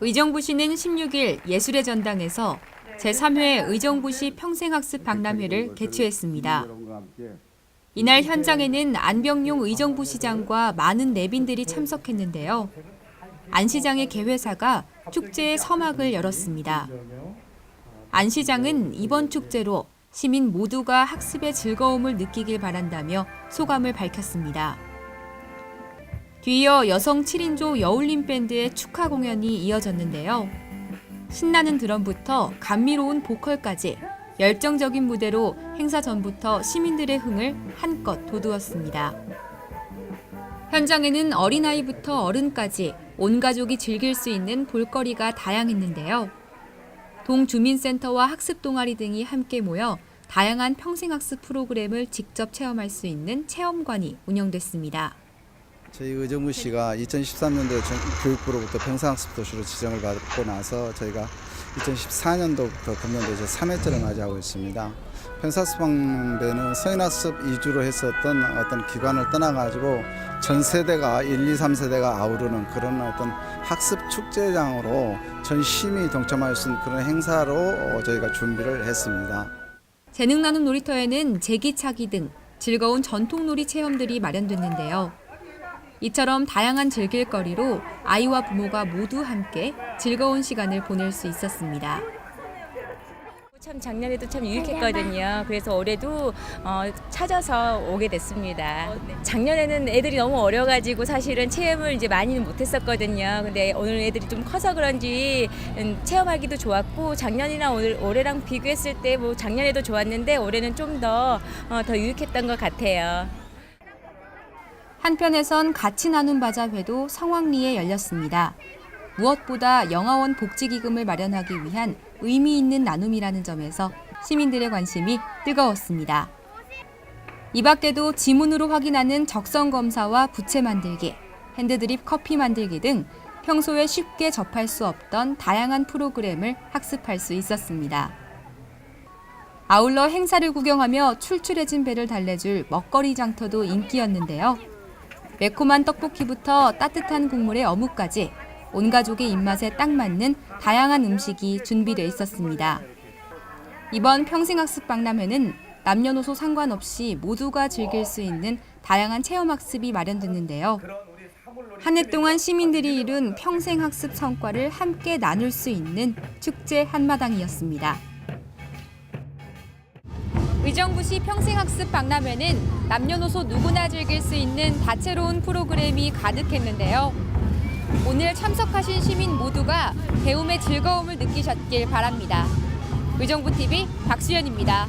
의정부시는 16일 예술의 전당에서 제3회 의정부시 평생학습 박람회를 개최했습니다. 이날 현장에는 안병용 의정부 시장과 많은 내빈들이 참석했는데요. 안 시장의 개회사가 축제의 서막을 열었습니다. 안 시장은 이번 축제로 시민 모두가 학습의 즐거움을 느끼길 바란다며 소감을 밝혔습니다. 뒤이어 여성 7인조 여울림 밴드의 축하 공연이 이어졌는데요. 신나는 드럼부터 감미로운 보컬까지 열정적인 무대로 행사 전부터 시민들의 흥을 한껏 돋우었습니다. 현장에는 어린아이부터 어른까지 온 가족이 즐길 수 있는 볼거리가 다양했는데요. 동주민센터와 학습 동아리 등이 함께 모여 다양한 평생학습 프로그램을 직접 체험할 수 있는 체험관이 운영됐습니다. 저희 의정부 시가 2013년도에 교육부로부터 평상학습 도시로 지정을 받고 나서 저희가 2014년도부터 금년도 이제 3회째를 맞이하고 있습니다. 평상학습방배는 서인학습 위주로 했었던 어떤 기관을 떠나가지고 전 세대가 1, 2, 3세대가 아우르는 그런 어떤 학습 축제장으로 전 시민이 동참할 수 있는 그런 행사로 어, 저희가 준비를 했습니다. 재능 나눔 놀이터에는 제기차기 등 즐거운 전통 놀이 체험들이 마련됐는데요. 이처럼 다양한 즐길거리로 아이와 부모가 모두 함께 즐거운 시간을 보낼 수 있었습니다. 참 작년에도 참 유익했거든요. 그래서 올해도 어, 찾아서 오게 됐습니다. 작년에는 애들이 너무 어려가지고 사실은 체험을 이제 많이는 못했었거든요. 근데 오늘 애들이 좀 커서 그런지 음, 체험하기도 좋았고 작년이나 오늘 올해랑 비교했을 때 뭐 작년에도 좋았는데 올해는 좀더 어, 더 유익했던 것 같아요. 한편에선 같이 나눈 바자회도 성황리에 열렸습니다. 무엇보다 영아원 복지기금을 마련하기 위한 의미 있는 나눔이라는 점에서 시민들의 관심이 뜨거웠습니다. 이 밖에도 지문으로 확인하는 적성 검사와 부채 만들기, 핸드드립 커피 만들기 등 평소에 쉽게 접할 수 없던 다양한 프로그램을 학습할 수 있었습니다. 아울러 행사를 구경하며 출출해진 배를 달래줄 먹거리 장터도 인기였는데요. 매콤한 떡볶이부터 따뜻한 국물의 어묵까지 온 가족의 입맛에 딱 맞는 다양한 음식이 준비돼 있었습니다. 이번 평생학습 박람회는 남녀노소 상관없이 모두가 즐길 수 있는 다양한 체험학습이 마련됐는데요. 한 해 동안 시민들이 이룬 평생학습 성과를 함께 나눌 수 있는 축제 한마당이었습니다. 의정부시 평생학습 박람회는 남녀노소 누구나 즐길 수 있는 다채로운 프로그램이 가득했는데요. 오늘 참석하신 시민 모두가 배움의 즐거움을 느끼셨길 바랍니다. 의정부 TV 박수연입니다.